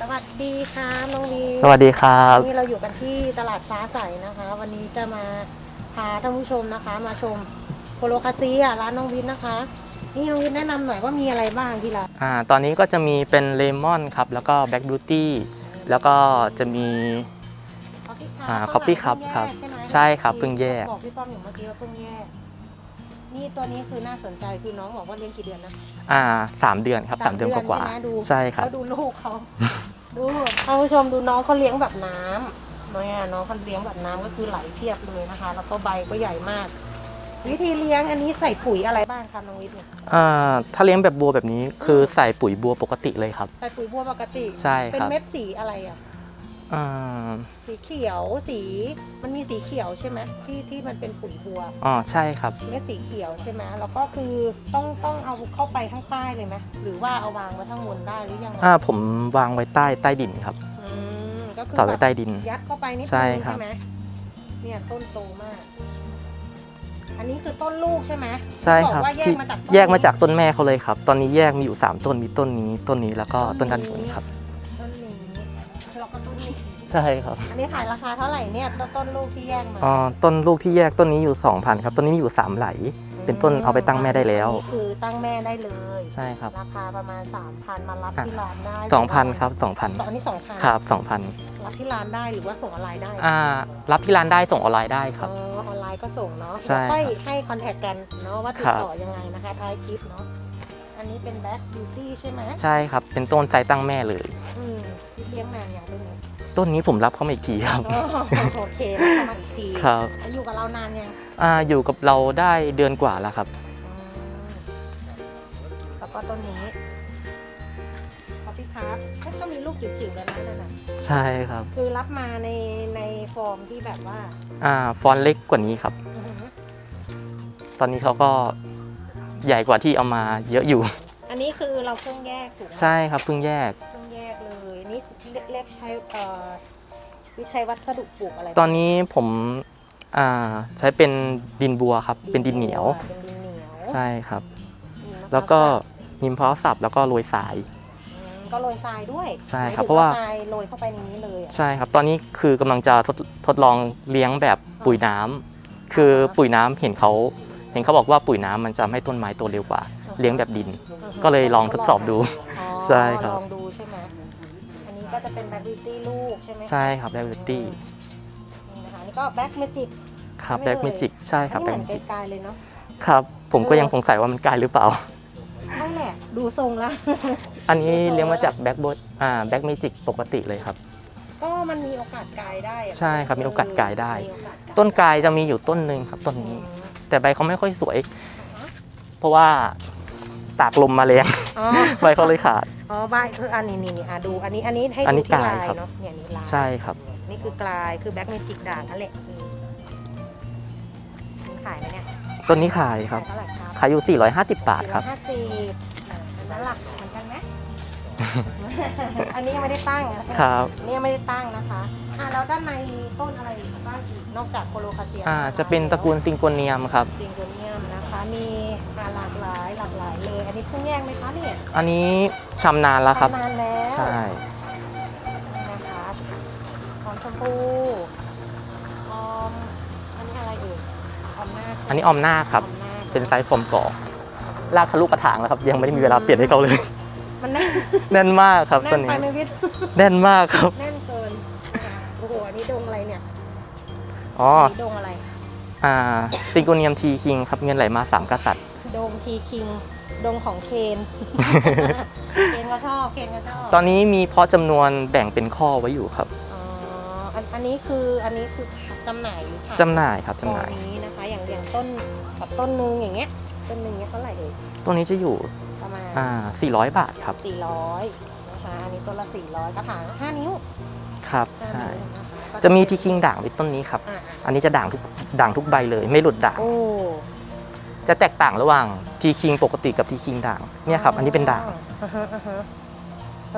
สวัสดีค่ะน้องวีสวัสดีครับวันนี้เราอยู่กันที่ตลาดฟ้าใสนะคะ วันนี้จะมาพาท่านผู้ชมนะคะ มาชมโคโลคาซีอะร้านน้องวินนะคะ นี่น้องวินแนะนำหน่อยว่ามีอะไรบ้างที่ร้านอ่าตอนนี้ก็จะมีเป็นเลมอนครับ แล้วก็แบ็กบิวตี้แล้วก็จะมี อ่า Coffee Cup ครับใช่ไหมใช่ครับเพิ่งแยก บอกพี่ป้อมอยู่เมื่อกี้ว่าเพิ่งแยก นี่ตัวนี้คือน่าสนใจคือน้องบอกว่าเลี้ยงกี่เดือนนะอ่าสามเดือนครับสามเดือนกว่าใช่ไหมดูๆใช่ครับแล้วดูลูกเขาดูท่านผู้ชมดูน้องเขาเลี้ยงแบบน้ำเนี่ยน้องเขาเลี้ยงแบบน้ำก็คือไหลเพียบเลยนะคะ แล้วก็ใบก็ใหญ่มาก วิธีเลี้ยงอันนี้ใส่ปุ๋ยอะไรบ้างคะน้องวิทย์เนี่ยอ่าถ้าเลี้ยงแบบบัวแบบนี้คือใส่ปุ๋ยบัวปกติเลยครับ ใส่ปุ๋ยบัวปกติใช่เป็นครับเม็ดสีอะไรอะ อ่าสีเขียวสีมันมีสีเขียวใช่ไหมที่ที่มันเป็นปุ๋ยบัวอ๋อใช่ครับ เม็ดสีเขียวใช่ไหมแล้วก็คือต้องต้องเอาเข้าไปข้างใต้เลยไหมหรือว่าเอาวางไว้ข้างบนได้หรือยังไงอ่าผมวางไว้ใต้ใต้ดินครับ อืมก็คือต่อแบไว้บใต้ดิน ยัดเข้าไปนิดใช่นึงครับใช่ไหมเนี่ยต้นโตมาก อันนี้คือต้นลูกใช่ไหมใช่ครับอกว่าแยที่กมาจากต้นแยกมาจากนี้ต้นแม่เขาเลยครับ ตอนนี้แยกมีอยู่สามต้นมีต้นนี้ต้นนี้แล้วก็ต้นด้านบนครับ ใช่ครับอันนี้ขายราคาเท่าไหร่เนี่ยต้นต้นลูกที่แยกมาอ๋อต้นลูกที่แยกต้นนี้อยู่ 2,000ครับต้นนี้มีอยู่สามไหล เป็นต้นเอาไปตั้งแม่ได้แล้วอันนี้คือตั้งแม่ได้เลย ใช่ครับราคาประมาณ 3,000 มารับอะที่ร้านได้2,000ครับสอง2,000อันนี้2,000ครับ2,000รับที่ร้านได้หรือว่าส่งออนไลน์ได้อ่ารับที่ร้านได้ส่งออนไลน์ได้ครับ อ๋อออนไลน์ก็ส่งเนาะใช่แล้วค่อยครับให้คอนแทคกันเนาะว่าติดครับต่อยังไงนะคะท้ายคลิปเนาะอันนี้เป็นแบ็คบิวตี้ใช่ไหมใช่ครับเป็นต้นไซตั้งแม่เลย อืมพี่เลี้ยงนานอย่างเรื่องนี้ ต้นนี้ผมรับเข้ามาอีกทีครับอ๋อโอเคแล้วเข้ามาอีกทีครับแล้วอยู่กับเรานานยังอ่าอยู่กับเราได้เดือนกว่าแล้วครับ อืมแล้วก็ต้นนี้คอฟฟี่คัพก็มีลูกจิ๋วๆแล้วนะนั่นน่ะใช่ครับคือรับมาในในฟอร์มที่แบบว่าอ่าฟอนต์เล็กกว่านี้ครับ อือหือตอนนี้เขาก็ใหญ่กว่าที่เอามาเยอะอยู่ อันนี้คือเราเพิ่งแยกถูกไหมใช่ครับเพิ่งแยก เพิ่งแยก เลยนี่เรียกใช้เอ่อวิใช้วัสดุปลูกอะไรตอนนี้ผมอ่าใช้เป็นดินบัวครับ เป็นดินเหนียว เป็นดินเหนียวใช่ครับนี่นะคะแล้วก็หิมพร้าวสับแล้วก็โรยสาย อืมก็โรยทรายด้วยใช่ครับหมยถึงเพราะว่าทรายโรยเข้าไปในนี้เลยอะใช่ครับ ตอนนี้คือกำลังจะทดทดลองเลี้ยงแบบปุ๋ยน้ำคือปุ๋ยน้ำเห็นเขาเห็นเขาบอกว่าปุ๋ยน้ำมันจะให้ต้นไม้โตเร็วกว่า เลี้ยงแบบดินอือฮึก็เลยลองทดสอบดู อ๋อใช่ครับ ลองดูใช่ไหมอันนี้ ก็จะเป็นแบ็คบิวตี้ลูกใช่ไหมใช่ครับแบล็กบิวตี้นี่นะคะนี่ก็แบ็คเมจิกครับไม่แบล็กเลยเมจิกใช่ครับอัแบล็นกนี้เมเหมืจิอกนไกลๆเลยเนาะครับผมก็ยังสงสัยว่ามันกลายหรือเปล่าใช่แหละดูทรงแล้วอันนี้เลี้ยงมาจากแบ็กบดอ่าแบ็กเมจิกปกติเลยครับ ก็มันมีโอกาสกลายได้อะใช่ครับมีโอกาสกลายได้มีโอกาสกลายต้นกายจะมีอยู่ต้นหนึ่งครับต้นอืนี้มแต่ใบเขาไม่ค่อยสวย เพราะว่าตากลมมาแรงอ๋อใบเขาเลยขาด อ๋อใบคืออันนี้นี่นี่อะดูอันนี้อันนี้ให้อันดูนี้ที่กลายลายครับ เนาะเนี่ยนี่ลาย ใช่ครับ นี่คือกลายคือแบ็คเมจิกด่างนั่นแหละอืมมีขายไหมเนี่ยต้นนี้ขายครับ ขายเท่าไหร่ครับขายอยู่ 450 บาทครับห้าสิบอันนั้นหลักเหมือนกันไหม อันนี้ยังไม่ได้ตั้งอะครับ อันนี่ยังไม่ได้ตั้งนะคะอะแล้วด้านในมีต้นอะไรอีกบ้างอีกนอกจากโคโลคาเซียอ่า จะเป็นตระกูลซิงโกเนียมครับ ซิงโกเนียม นะคะ มีอ่าหลากหลายหลากหลายเลย อันนี้เพิ่งแยกไหมคะเนี่ยอันนี้ชำนาญแล้วครับ ทำนานแล้วใช่นี่นะคะหอมชมพูออม อันนี้อะไรเอ่ยออมหน้าใช่ไหมอันนี้ออมหน้าครับ ออมหน้าเป็นไซส์ฟอร์มกรอบลากทะลุกระถางแล้วครับ ยังไม่ได้มีเวลาเปลี่ยนให้เขาเลย มันแน่นแน่นมากครับแน่ต้นนไปนี้ ไหมวิทย์แน่นมากครับ แน่นเกินอะโอ้โห อันนี้ดงอะไรเนี่ยอ๋ออันนี้ดงอะไร อ่าซิงโกเนียมทีคิงครับเงินไหลมาสามกษัตริย์ดงทีคิงดงของเคน เคนก็ชอบเคนก็ชอบตอนนี้มีเพาะจำนวนแบ่งเป็นข้อไว้อยู่ครับอ๋ออันอันนี้คืออันนี้คือจำหน่ายหรือขายจำหน่ายครับจำหน่ายตรงนี้นะคะ อย่างอย่างต้นแบบต้นนึงอย่างเงี้ยต้นนึงเนี้ยเท่าไหร่เอ่ยตัวนี้จะอยู่ประมาณอ่า400 บาทครับ สี่ร้อยนะคะอันนี้ต้นละสี่ร้อยกระถางห้านิ้วครับห้าใช่ นิ้วนะคะ จะมีทีคิงด่างไว้ต้นนี้ครับ อ่าอันนี้จะด่างทุกด่างทุกใบเลย ไม่หลุดด่าง โอ้ จะแตกต่างระหว่างทีคิงปกติกับทีคิงด่างเนี่ยครับ อันนี้เป็นด่างอ่าฮะอ่าฮะ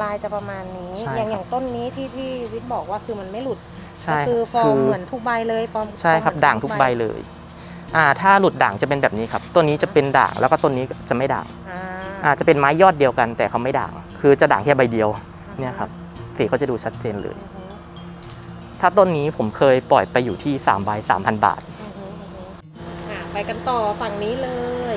ลายจะประมาณนี้ ใช่อย่างครับ อย่างต้นนี้ที่ที่วิทย์บอกว่าคือมันไม่หลุดใช่ก็คือฟอร์มเหมือนทุกใบเลยฟอร์มใช่ครับฟอเหมือนด่างทุกใบเลยอ่าถ้าหลุดด่างจะเป็นแบบนี้ครับต้นนี้จะเป็นด่างแล้วก็ต้นนี้จะไม่ด่างอ่าอ่าจะเป็นไม้ยอดเดียวกัน แต่เขาไม่ด่าง คือจะด่างแค่ใบเดียวเนี่ยครับอสีเขาจะดูชัดเจนเลย อือฮึ ถ้าต้นนี้ผมเคยปล่อยไปอยู่ที่3ใบ3,000 บาท อือฮึอือฮึอะไปกันต่อฝั่งนี้เลย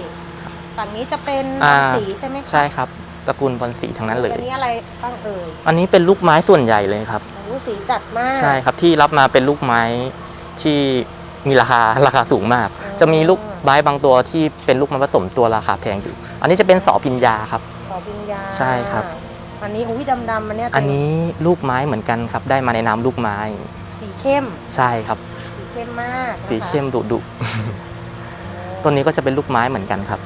ฝั่งนี้จะเป็นอ่า สีใช่ไหมคะใช่ครับตระกูลบอลสีทั้งนั้นเลย อันนี้อะไรบ้างเอ่ยอันนี้เป็นลูกไม้ส่วนใหญ่เลยครับ โอ้สีจัดมาก ใช่ครับที่รับมาเป็นลูกไม้ที่มีราคาราคาสูงมาก อ๋อ จะมีลูกไม้บางตัวที่เป็นลูกไม้ผสมตัวราคาแพงอยู่ อันนี้จะเป็นสอพิญญาครับ ขอปิญญาใช่ครับ อันนี้อุ้ยดำๆมันเนี่ยอันนี้ลูกไม้เหมือนกันครับ ได้มาในนามลูกไม้ สีเข้ม ใช่ครับ สีเข้มมากนะคะสีเข้มดุดุต้นนี้ก็จะเป็นลูกไม้เหมือนกันครับ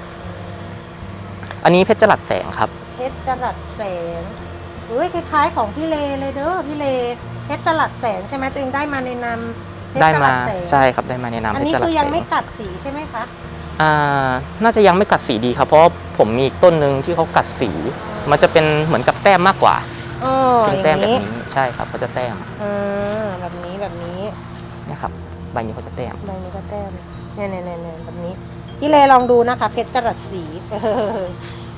อันนี้เพชรจรัสแสงครับ เพชรจรัสแสงเฮ้ยคล้ายๆของพี่เลเลยเด้อพี่เลเพชรจรัสแสงใช่ไหมตัวเองได้มาในนามเพชรได้จมารัสแสงใช่ครับได้มาในนามอันเพชนี้รจรัคืสอแสยังงไม่กัดสีใช่ไหมคะอ่าน่าจะยังไม่กัดสีดีครับ เพราะผมมีอีกต้นหนึ่งที่เขากัดสี มันจะเป็นเหมือนกับแต้มมากกว่าอ๋อเป็นอแต้มย่างแบบนี้นี้ใช่ครับเขาจะแต้มอ่าแบบนี้แบบนี้นะครับใบนี้เขาจะแต้มใบนี้ก็แต้มเนี่ยเนี่ยเนี่ยเนี่ยแบบนี้พี่เลลองดูนะคะ เพชรจรัสสีเออ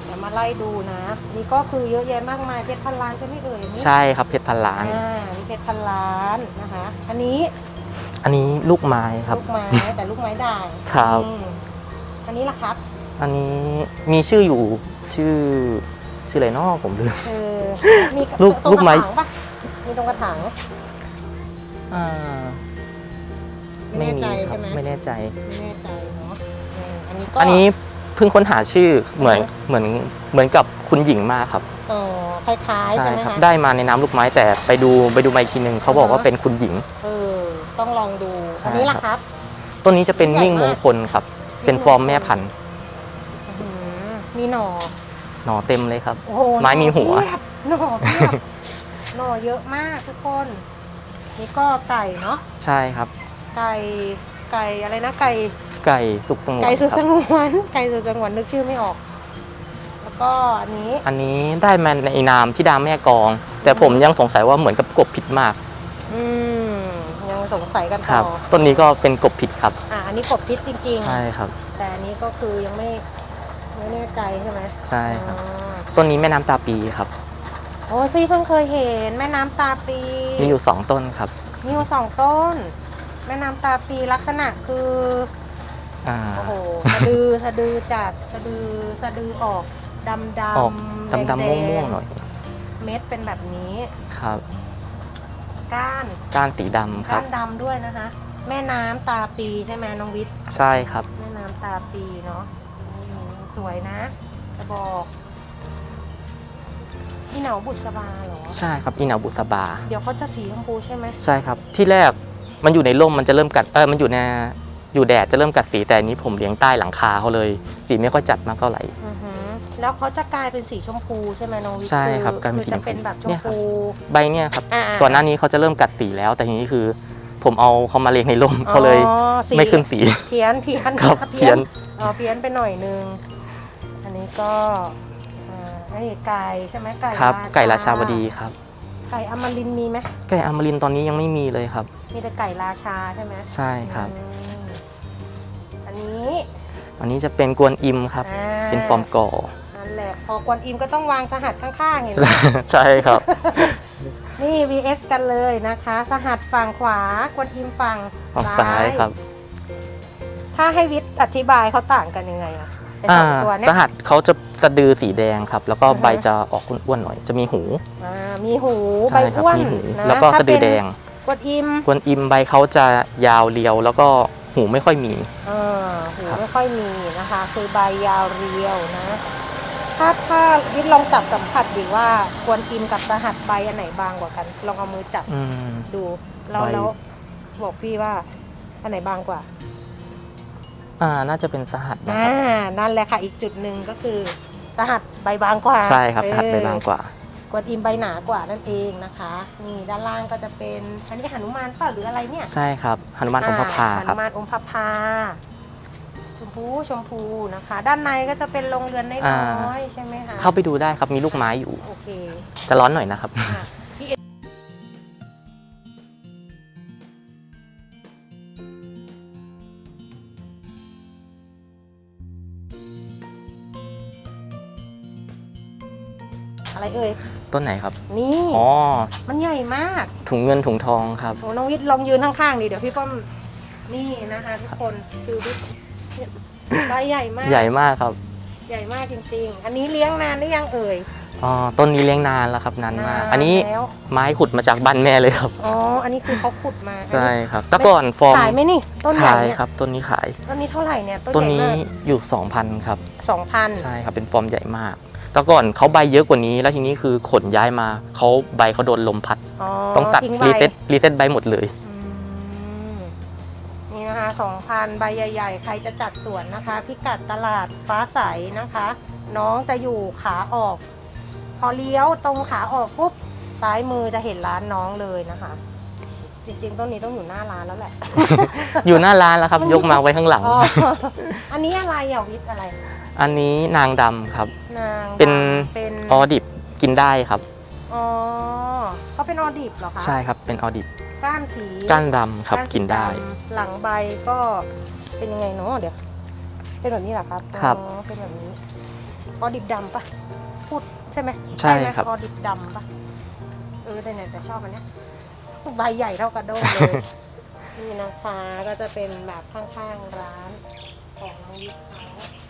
เดี๋ยวมาไล่ดูนะ นี่ก็คือเยอะแยะมากมายเพชรพันล้านใช่ไหมเอ่ยอันนี้ใช่ครับเพชรพันล้านอ่านี่เพชรพันล้านนะคะ อันนี้ อันนี้ลูกไม้ครับลูกไม้แต่ลูกไม้ด่างครับอืมอันนี้ล่ะครับ อันนี้มีชื่ออยู่ชื่อ ชื่ออะไรเนาะผมลืม เออมีลูกตรงลูกไม้ ระถางปะมีตรงกระถาง อ่าไม่แน่ใจครัใช่ไหม ไม่แน่ใจ ไม่แน่ใจเนาะเอออันนี้ก็อันนี้เพิ่งค้นหาชื่อเหมือนอือฮึเหมือนเหมือนกับคุณหญิงมากครับเออคล้ายๆใช่ไหมครับคะ ได้มาในน้ำลูกไม้แต่ไปดูไปดูมาอีกทีหนึ่งเขาบอกว่าอ่าฮะเป็นคุณหญิง เออ ต้องลองดู ใช่ อันนี้ล่ะครับ ต้นนี้จะเป็นใหญ่มิ่งมากมงคลครับ เป็นฟอร์มแม่พันธุ์ อื้อหือมีหน่อ หน่อเต็มเลยครับ โอ้โหไม้มีหัวเพียบหน่อเพียบหน่อเยอะมากทุกคน นี่ก็ไก่เนาะ ใช่ครับ ไก่ ไก่อะไรนะ ไก่ ไก่สุกสงวนไก่สุดคสรับงวน ไก่สุดสงวนนึกชื่อไม่ออก แล้วก็อันนี้อันนี้ได้มาในนามที่ดามแม่กอง แต่ผมยังสงสัยว่าเหมือนกับกบผิดมากอืมยังสงสัยกันคต่รัอบต้นนี้ก็เป็นกบผิดครับ อะอันนี้กบพิษจริงใช่ครับ ๆ แต่อันนี้ก็คือยังไม่ ไม่แน่ใจใช่ไหมใช่ครับ อ๋อต้นนี้แม่น้ำตาปีครับ โอ้ยพี่เพิ่งเคยเห็นแม่น้ำตาปีมีอยู่สองต้นครับมีอยู่สองต้น แม่น้ำตาปีลักษณะคืออ่า โอ้โหสะดือ สะดือจัดสะดือสะดือออกดำดออกำดำดำแม่วงม่วงๆหน่อยเม็ดเป็นแบบนี้ครับ ก้านก้านสีดำคก้ารับนดำด้วยนะคะ แม่น้ำตาปีใช่ไหมน้องวิทย์ ใช่ครับ แม่น้ำตาปีเนาะอืม สวยนะจะบอกพี่เหนาบุษบาเหรอ ใช่ครับอีนาบุษบา เดี๋ยวเขาจะสีชมพูใช่ไหมใช่ครับ ที่แรกมันอยู่ในร่มมันจะเริ่มกัดเออมันอยู่ในอยู่แดดจะเริ่มกัดสีแต่อันนี้ผมเลี้ยงใต้หลังคาเขาเลย สีไม่ค่อยจัดมากเท่าไหร่ อือหือแล้วเขาจะกลายเป็นสีชมพูใช่ไหมน้องวิทย์ใช่ครับอกลายเป็นคือสีชจะมพูเป็นแบบชเนี่มยครับพูใบเนี่ยครับอ่าก่อนหน้านี้เขาจะเริ่มกัดสีแล้ว แต่ทีนี้คือ ผมเอาเขามาเลี้ยงในร่มเขาเลยอ๋อสีไม่ขึ้นสี เพี้ยนเพี้ยนครับเพี้เพี้ยยนนอ๋อเพี้ยนไปหน่อยนึงอั นนี้ก็อ่าอันนี้ไก่ใช่ไหมไก่ครับ ไก่ราชาวดีครับ ไก่อมรินทร์มีไหมไก่อมรินทร์ตอนนี้ยังไม่มีเลยครับ มีแต่ไก่ราชาใช่ไหมใช่ครับ อืมอันนี้อันนี้จะเป็นกวนอิมครับอ่าเป็นฟอร์มก่อ นั่นแหละพอกวนอิมก็ต้องวางสหัสข้างๆเห็นไหม ใช่ครับ นี่ vs กันเลยนะคะ สหัสฝั่งขวากวนอิมฝั่งฝั่งซ้ายครับ ถ้าให้วิทย์อธิบายเขาต่างกันยังไงอะ ไอสอ่าองตัวเนี้สยหัสเขาจะสะดือสีแดงครับ แล้วก็อ่าฮะใบจะออกอ้วนๆหน่อย จะมีหูอ่ามีหูใบใช่ครับอ้วนมีหู นะแล้วก็ถ้าสะดือแดงกวนอิมกวนอิมใบเขาจะยาวเรียว แล้วก็หูไม่ค่อยมี เออหูครับ ไม่ค่อยมีนะคะ คือใบยาวเรียวนะ ถ้าถ้าวิทย์ลองจับสัมผัสดีว่าควรกินกับสหัสใบอันไหนบางกว่ากัน ลองเอามือจับอืม ดูแล้วใบ แล้วบอกพี่ว่าอันไหนบางกว่า อ่าน่าจะเป็นสหัสนะอ่าครับนั่นแหละค่ะ อีกจุดหนึ่งก็คือสหัสใบบางกว่าใช่ครับสหัสใบเออบางกว่า กวนอิมใบหนากว่านั่นเองนะคะนี่ด้านล่างก็จะเป็นอันนี้หนุมานเปล่าหรืออะไรเนี่ย ใช่ครับหนุมานอมพพาอ่ครับหนุมานอมพพา ชมพูชมพูนะคะ ด้านในก็จะเป็นโรงเรือนน้อ่า อยๆใช่ไหมคะเข้าไปดูได้ครับมีลูกไม้อยู่ โอเคจะร้อนหน่อยนะครับ อะ เออะไรเอ่ยต้นไหนครับ นี่ อ๋อ มันใหญ่มาก ถุงเงินถุงทองครับโอ้น้องวิทย์ลองยืนข้างๆดิเดี๋ยวพี่ป้อมนี่นะคะทุกคนคือวิทย์เนี่ยใบใหญ่มาก ใหญ่มากครับ ใหญ่มากจริงๆ อันนี้เลี้ยงนานหรือยังเอ่ย อ๋อ ต้นนี้เลี้ยงนานแล้วครับนานมากนานอันนี้แล้วไม้ขุดมาจากบ้านแม่เลยครับ อ๋อ อันนี้คือเขาขุดมา ใช่ครับแต่ก่อนฟอร์มขายไหมนี่ ต้นใหญ่ขายเนี่ยครับ ต้นนี้ขาย ต้นนี้เท่าไหร่เนี่ย ต้นต้นใหญ่นี้มากอยู่2,000ครับสองพันใช่ครับ เป็นฟอร์มใหญ่มาก แต่ก่อนเขาใบเยอะกว่านี้ แล้วทีนี้คือขนย้ายมาเขาใบเขาโดนลมพัดอ๋อต้องตัดทิ้งใบรีเซ็ตรีเซ็ตใบหมดเลย อืมนี่นะคะสองพันใบใหญ่ ๆ ใครจะจัดสวนนะคะ พิกัดตลาดฟ้าใสนะคะ น้องจะอยู่ขาออก พอเลี้ยวตรงขาออกปุ๊บซ้ายมือจะเห็นร้านน้องเลยนะคะ จริงๆต้นนี้ต้องอยู่หน้าร้านแล้วแหละ อยู่หน้าร้านแล้วครับ ยกมาไว้ข้างหลัง อ๋ออันนี้อะไรอะวิทย์อะไร อันนี้นางดำครับ นางเป็นดำเป็นออดิบกินได้ครับ อ๋อเขาเป็นออดิบเหรอคะใช่ครับเป็นออดิบก้านสีก้านดำครับก้าสีกินได้ดำหลังใบก็เป็นยังไงเนาะเดี๋ยว เป็นแบบนี้เหรอครับครับ อ๋อเป็นแบบนี้ออดิบดำปะพูดใช่ไหมใช่ไหมครับ ออดิบดำปะเออแต่เนี่ยแต่ชอบอันเนี้ยใบใหญ่เท่ากระโดงเลย นี่นะคะก็จะเป็นแบบข้างๆร้านของน้องยิปเขาอ่า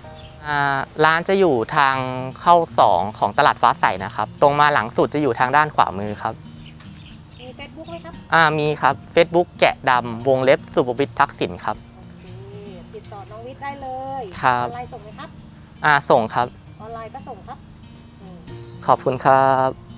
ร้านจะอยู่ทางเข้าสองของตลาดฟ้าใสนะครับ ตรงมาหลังสุดจะอยู่ทางด้านขวามือครับ มีเฟซบุ๊กไหมครับอ่ามีครับ Facebook แกะดำวงเล็บสุภวิทย์ทักษิณครับ โอเคติดต่อน้องวิทย์ได้เลยครับ ออนไลน์ส่งไหมครับ อ่าส่งครับ ออนไลน์ก็ส่งครับอืม ขอบคุณครับ